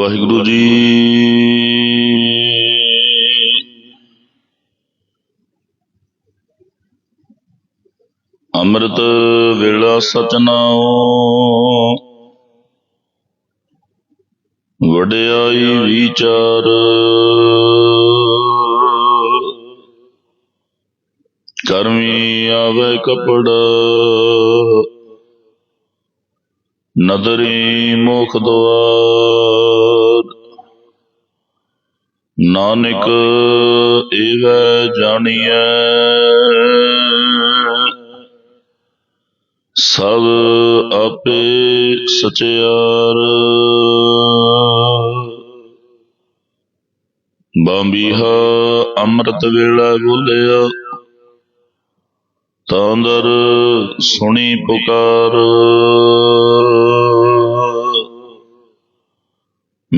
ਵਾਹਿਗੁਰੂ ਜੀ। ਅੰਮ੍ਰਿਤ ਵੇਲਾ ਸਚਨਾਉ ਵਡਿਆਈ ਵਿਚਾਰ। ਕਰਮੀ ਆਵੇ ਕਪੜਾ ਨਦਰੀ ਮੁਖ ਦੁਆਰ। ਨਾਨਕ ਏਵੈ ਜਾਣੀਐ। ਸਭ ਆਪੇ ਸਚਿਆਰ। ਬੰਬੀਹਾ ਅੰਮ੍ਰਿਤ ਵੇਲਾ ਬੋਲਿਆ ਤਾਂਦਰ ਸੁਣੀ ਪੁਕਾਰ।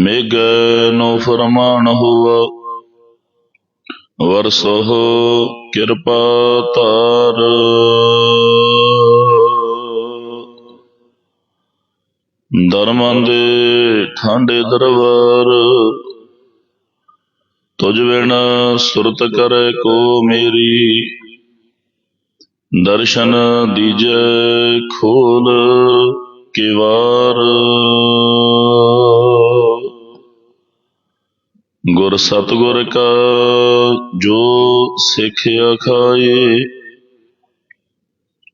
ਮੇਘ ਨੂੰ ਫਰਮਾਨ ਹੁਆ ਵਰਸੋ ਕਿਰਪਾ ਧਾਰ। ਦਰਮਾਂ ਦੇ ਠਾਂਡੇ ਦਰਬਾਰ, ਤੁਝ ਬਿਨ ਸੁਰਤ ਕਰੇ ਕੋ ਮੇਰੀ। ਦਰਸ਼ਨ ਦੀਜੈ ਖੋਲ ਕੇ ਵਾਰ। ਗੁਰ ਸਤਗੁਰ ਕਾ ਜੋ ਸਿੱਖਿਆ ਖਾਏ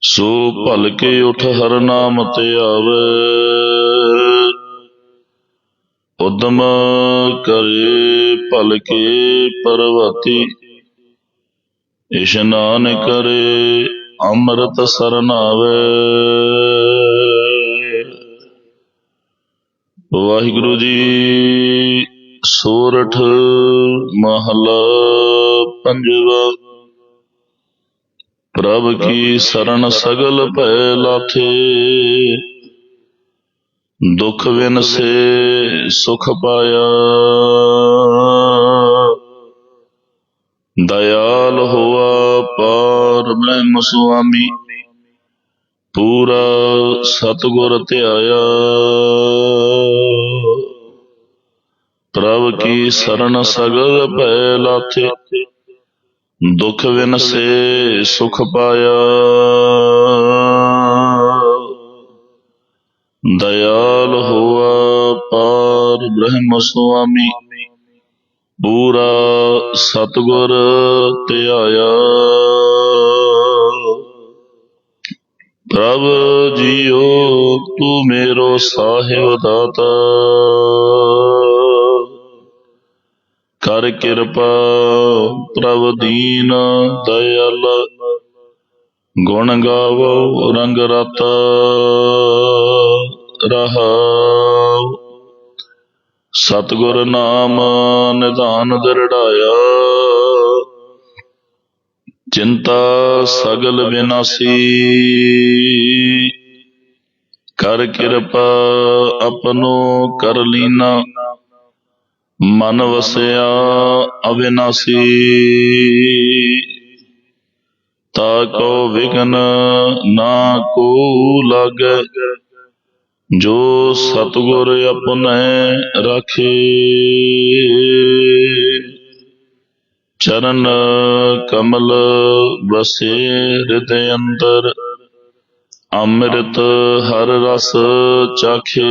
ਸੋ ਭਲ ਕੇ ਉਠ ਹਰ ਨਾਮ ਤੇ ਆਵੇ। ਉਦਮ ਕਰੇ ਭਲਕੇ ਪਰਵਾਤੀ ਇਸ਼ਨਾਨ ਕਰੇ ਅੰਮ੍ਰਿਤ ਸਰਨਾਵੇ। ਵਾਹਿਗੁਰੂ ਜੀ ਸੋਰਠ ਮਹਲਾ ਪੰਜਵਾ। ਪ੍ਰਭ ਕੀ ਸਰਣ ਸਗਲ ਭੈ ਲਾਥੇ? ਦੁਖ ਵਿਨ ਸੁਖ ਪਾਇਆ। ਦਇਆਲ ਹੋਆ ਪਾਰ ਬ੍ਰਹਮ ਸੁਆਮੀ। ਪੂਰਾ ਸਤਗੁਰ ਧਿਆਇਆ। ਪ੍ਰਭ ਕੀ ਸਰਣ ਸਗਲ ਭੈ ਲਾਥੇ। ਦੁਖ ਵਿਨ ਸੇ ਸੁਖ ਪਾਇਆ। ਦਇਆਲ ਹੋਆ ਪਾਰ ਬ੍ਰਹਮ ਸੁਆਮੀ। ਪੂਰਾ ਸਤਗੁਰ ਧਿਆਇਆ ਪ੍ਰਭ ਜੀਓ ਤੂੰ ਮੇਰੋ ਸਾਹਿਬ ਦਾਤਾ। ਕਰ ਕਿਰਪਾ ਪ੍ਰਭ ਦੀਨ ਦਇਆਲ। ਗੁਣ ਗਾਵੋ, ਰੰਗ ਰਤਾ ਰਹਾਉ। ਸਤਿਗੁਰ ਨਾਮ ਨਿਧਾਨ ਦਿਰੜਾਇਆ। ਚਿੰਤਾ ਸਗਲ ਵਿਨਾਸੀ। ਕਰ ਕਿਰਪਾ ਆਪਨੋ ਕਰ ਲੀਨਾ। ਮਨ ਵਸਿਆ ਅਵਿਨਾਸੀ, ਤਾ ਕੋ ਵਿਗਨ ਨਾ ਕੋ ਲਾਗੈ, ਜੋ ਸਤਗੁਰ ਆਪਣੈ ਰਾਖੇ। ਚਰਨ ਕਮਲ ਵਸੇ ਹਿਰਦੇ ਅੰਦਰ, ਅੰਮ੍ਰਿਤ ਹਰ ਰਸ ਚਾਖੇ।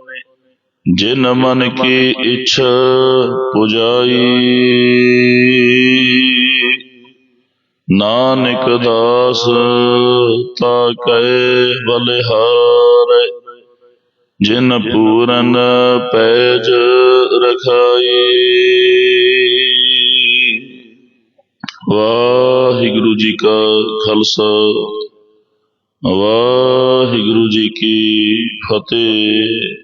ਜਿਨ ਮਨ ਕੀ ਇੱਛਾ ਪੁਜਾਈ। ਨਾਨਕ ਦਾਸ ਤਾ ਕੈ ਬਲਿਹਾਰ। ਜਿਨ ਪੂਰਨ ਪੈਜ ਰਖਾਈ। ਵਾਹਿਗੁਰੂ ਜੀ ਕਾ ਖਾਲਸਾ। ਵਾਹਿਗੁਰੂ ਵਾਹਿਗੁਰੂ ਜੀ ਕੀ ਫਤਿਹ।